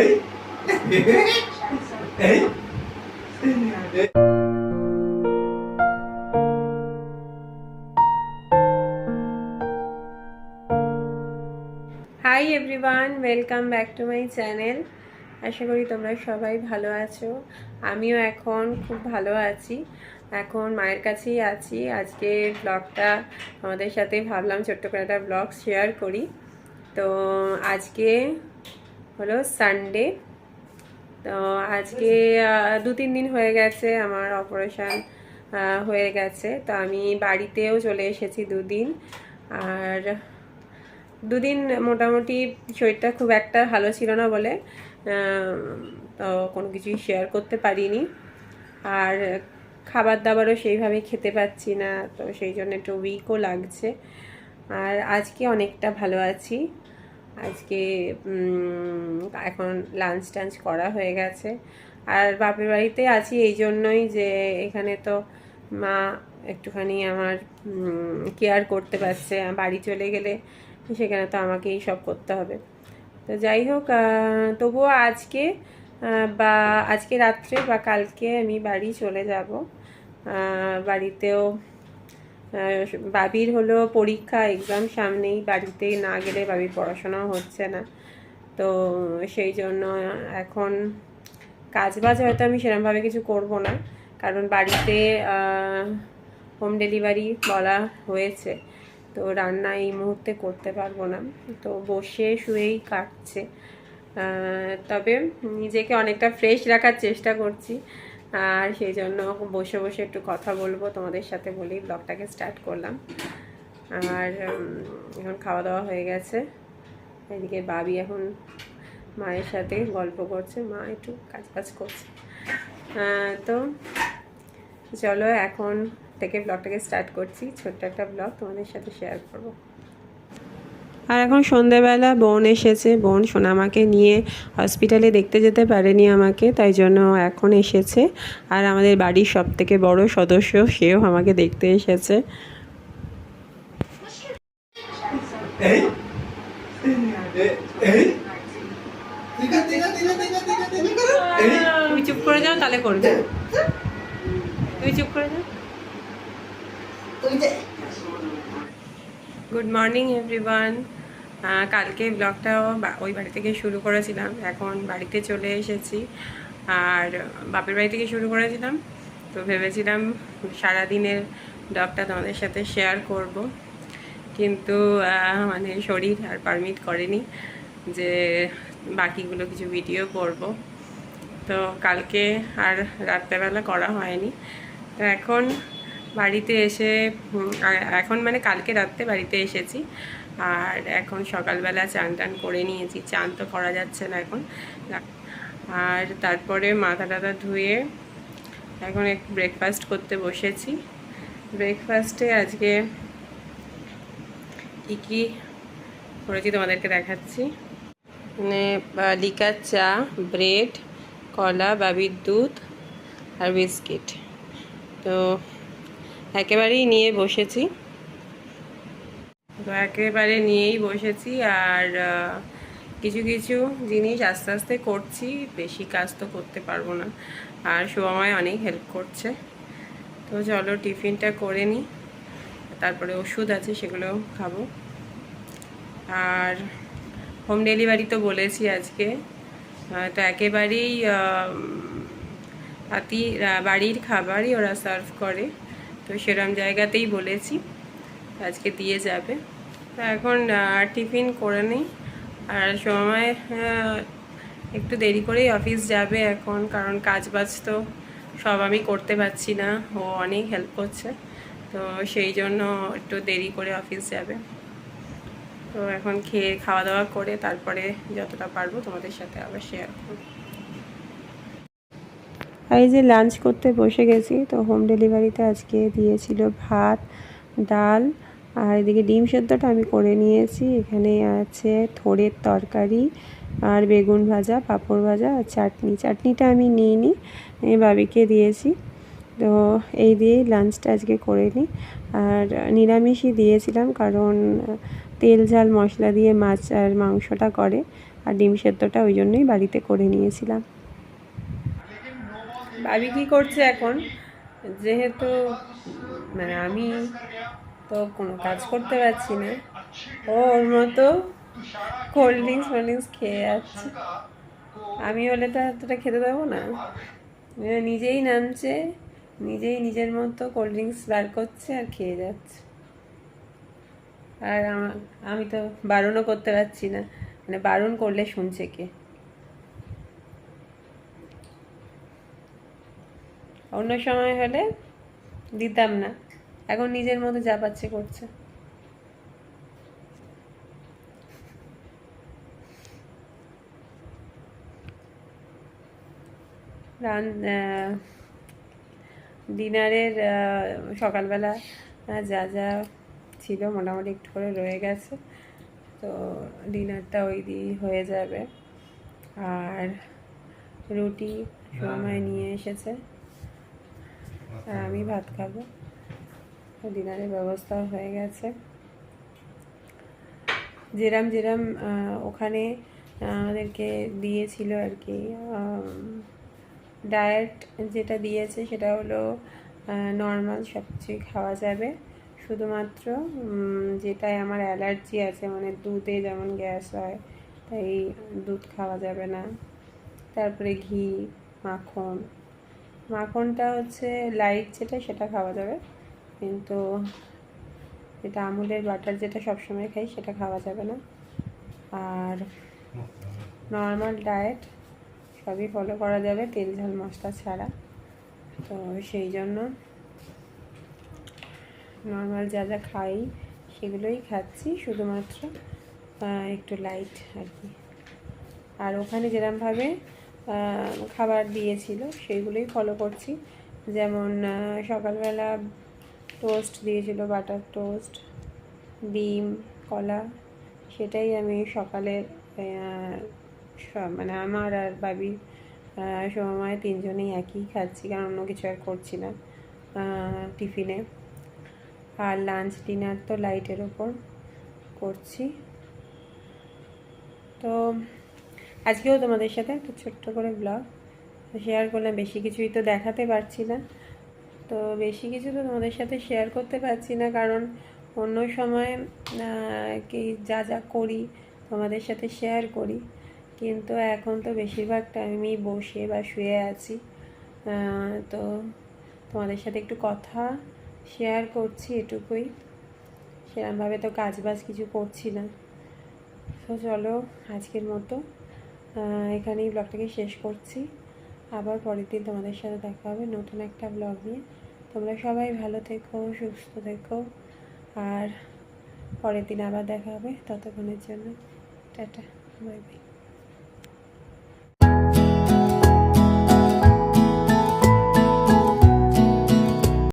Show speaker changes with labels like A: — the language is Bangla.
A: এই এই
B: hi everyone welcome back to my channel আশা করি তোমরা সবাই ভালো আছো। আমিও এখন খুব ভালো আছি। এখন মায়ের কাছেই আছি। আজকে ব্লগটা আমাদের সাথে ভাবলাম ছোট্ট করে একটা ব্লগ শেয়ার করি। তো আজকে হলো সানডে তো আজকে দু তিন দিন হয়ে গেছে আমার অপারেশান হয়ে গেছে। তো আমি বাড়িতেও চলে এসেছি দুদিন। আর দুদিন মোটামুটি শরীরটা খুব একটা ভালো ছিল না বলে তো কোনো কিছুই শেয়ার করতে পারিনি। আর খাবার দাবারও সেইভাবে খেতে পাচ্ছি না, তো সেই জন্য একটু উইকও লাগছে। আর আজকে অনেকটা ভালো আছি। আজকে এখন লাঞ্চ টাঞ্চ করা হয়ে গেছে। আর বাপের বাড়িতে আছি এই জন্যই যে এখানে তো মা একটুখানি আমার কেয়ার করতে পারছে। বাড়ি চলে গেলে সেখানে তো আমাকেই সব করতে হবে। তো যাই হোক তবুও আজকে বা আজকে রাত্রে বা কালকে আমি বাড়ি চলে যাব। বাড়িতেও বাবির হলো পরীক্ষা এক্সাম সামনেই বাড়িতে না গেলে বাবির পড়াশোনাও হচ্ছে না। তো সেই জন্য এখন কাজ বাজ হয়তো আমি সেরকমভাবে কিছু করব না, কারণ বাড়িতে হোম ডেলিভারি বলা হয়েছে। তো রান্না এই মুহূর্তে করতে পারব না। তো বসে শুয়েই কাটছে। তবে নিজেকে অনেকটা ফ্রেশ রাখার চেষ্টা করছি। আর সেই জন্য বসে বসে একটু কথা বলব। তোমাদের সাথে বলি ব্লগটাকে স্টার্ট করলাম। আর এখন খাওয়া দাওয়া হয়ে গেছে। এদিকে বাবি এখন মায়ের সাথে গল্প করছে। মা একটু কাজ কাজ করছে। তো চলো এখন থেকে ব্লগটাকে স্টার্ট করছি। ছোট্ট একটা ব্লগ তোমাদের সাথে শেয়ার করব। আর এখন সন্ধেবেলা বোন এসেছে। বোন সোনামাকে নিয়ে হসপিটালে দেখতে যেতে পারেনি আমাকে তাই জন্য এখন এসেছে। আর আমাদের বাড়ির সব থেকে বড় সদস্য সেও আমাকে দেখতে এসেছে।
A: এই? এই? ঠিক আছে ঠিক আছে ঠিক আছে ঠিক আছে ঠিক আছে। এই?
B: তুমি চুপ করে যাও তাহলে করবে। তুমি চুপ করে যাও। গুড মর্নিং এভরিওয়ান কালকে ব্লগটাও ওই বাড়ি থেকে শুরু করেছিলাম। এখন বাড়িতে চলে এসেছি। আর বাপের বাড়ি থেকে শুরু করেছিলাম। তো ভেবেছিলাম সারাদিনের ব্লগটা তোমাদের সাথে শেয়ার করব। কিন্তু মানে শরীর আর পারমিট করেনি যে বাকিগুলো কিছু ভিডিও করব। তো কালকে আর রাত্রেবেলা করা হয়নি। তো এখন বাড়িতে এসে এখন মানে কালকে রাত্রে বাড়িতে এসেছি। আর এখন সকালবেলা চান টান করে নিয়েছি। চান তো করা যাচ্ছে না এখন। আর তারপরে মাথা টাথা ধুয়ে এখন একটু ব্রেকফাস্ট করতে বসেছি। ব্রেকফাস্টে আজকে কী কী করেছি তোমাদেরকে দেখাচ্ছি। মানে লিকার চা, ব্রেড, কলা, বাবির দুধ আর বিস্কিট। তো একেবারেই নিয়ে বসেছি। তো একেবারে নিয়েই বসেছি আর কিছু কিছু জিনিস আস্তে আস্তে করছি, বেশি কাজ তো করতে পারব না। আর সময় অনেক হেল্প করছে। তো চলো টিফিনটা করে নিই তারপরে ওষুধ আছে সেগুলোও খাব। আর হোম ডেলিভারি তো বলেছি আজকে তো একেবারেই হাতি বাড়ির খাবারই ওরা সার্ভ করে। তো সেরম জায়গাতেই বলেছি। আজকে দিয়ে যাবে। তো এখন টিফিন করে নিই। আর সময় একটু দেরি করেই অফিস যাবে এখন, কারণ কাজ বাজ তো সব আমি করতে পারছি না। ও অনেক হেল্প করছে। তো সেই জন্য একটু দেরি করে অফিস যাবে। তো এখন খেয়ে খাওয়া দাওয়া করে তারপরে যতটা পারব তোমাদের সাথে আবার শেয়ার করব। এই যে লাঞ্চ করতে বসে গেছি, তো হোম ডেলিভারিতে আজকে দিয়েছিল ভাত, ডাল আর এদিকে ডিম সেদ্ধটা আমি করে নিয়েছি। এখানে আছে থোড়ের তরকারি আর বেগুন ভাজা, পাঁপড় ভাজা আর চাটনি। চাটনিটা আমি নিইনি আমি বাবিকে দিয়েছি। তো এই দিয়েই লাঞ্চটা আজকে করে নিই। আর নিরামিষই দিয়েছিলাম কারণ তেল, ঝাল, মশলা দিয়ে মাছ আর মাংসটা করে আর ডিম সেদ্ধটা ওই জন্যই বাড়িতে করে নিয়েছিলাম। বাবি কি করছে এখন? যেহেতু মানে আমি তো কোনো কাজ করতে পারছি না। ও ওর মতো কোল্ড ড্রিঙ্কস ফোল্ড ড্রিঙ্কস খেয়ে যাচ্ছে। আমি হলে তো এতটা খেতে দেবো না। নিজেই নামছে, নিজেই নিজের মতো কোল্ড ড্রিঙ্কস বার করছে আর খেয়ে যাচ্ছে। আর আমি তো বারণও করতে পারছি না। মানে বারণ করলে শুনছে কে? অন্য সময় হলে দিতাম না। এখন নিজের মতো যা পাচ্ছে করছে। রান ডিনারের সকালবেলা যা যা ছিল মোটামুটি একটু করে রয়ে গেছে। তো ডিনারটা ওই দিয়েই হয়ে যাবে। আর রুটি সময় নিয়ে এসেছে। আর আমি ভাত খাব। ডিনারের ব্যবস্থা হয়ে গেছে। যেরাম যেরাম ওখানে আমাদেরকে দিয়েছিল আর কি ডায়েট যেটা দিয়েছে সেটা হলো নর্মাল সব কিছুই খাওয়া যাবে। শুধুমাত্র যেটায় আমার অ্যালার্জি আছে মানে দুধে যেমন গ্যাস হয়, তাই দুধ খাওয়া যাবে না। তারপরে ঘি, মাখন। মাখনটা হচ্ছে লাইট যেটা, সেটা খাওয়া যাবে। কিন্তু এটা আমুলের বাটার যেটা সবসময় খাই, সেটা খাওয়া যাবে না। আর নর্মাল ডায়েট সবই ফলো করা যাবে, তেল ঝাল মশলা ছাড়া। তো সেই জন্য নর্মাল যা যা খাই, সেগুলোই খাচ্ছি শুধুমাত্র একটু লাইট আর কি। আর ওখানে যেরমভাবে খাবার দিয়েছিল, সেইগুলোই ফলো করছি। যেমন সকালবেলা টোস্ট দিয়েছিল বাটার টোস্ট ডিম, কলা, সেটাই আমি সকালে মানে আমার আর বাবি সময় তিনজনেই একই খাচ্ছি, কারণ অন্য কিছু আর করছি না টিফিনে। আর লাঞ্চ ডিনার তো লাইটের ওপর করছি। তো আজকেও তোমাদের সাথে একটা ছোট্ট করে ব্লগ শেয়ার করলাম, বেশি কিছুই তো দেখাতে পারছি না। তো বেশি কিছু তো তোমাদের সাথে শেয়ার করতে পারছি না, কারণ অন্য সময় কি যা যা করি তোমাদের সাথে শেয়ার করি। কিন্তু এখন তো বেশিরভাগ টাইমেই বসে বা শুয়ে আছি। তো তোমাদের সাথে একটু কথা শেয়ার করছি এটুকুই। সেরকমভাবে তো কাজ বাজ কিছু করছি না। তো চলো আজকের মতো এখানেই ব্লগটাকে শেষ করছি। আবার পরের দিন তোমাদের সাথে দেখা হবে নতুন একটা ব্লগ নিয়ে। তোমরা সবাই ভালো থেকো, সুস্থ থেকো। আর পরের দিন আবার দেখা হবে। ততক্ষণের জন্য টাটা, বাই বাই।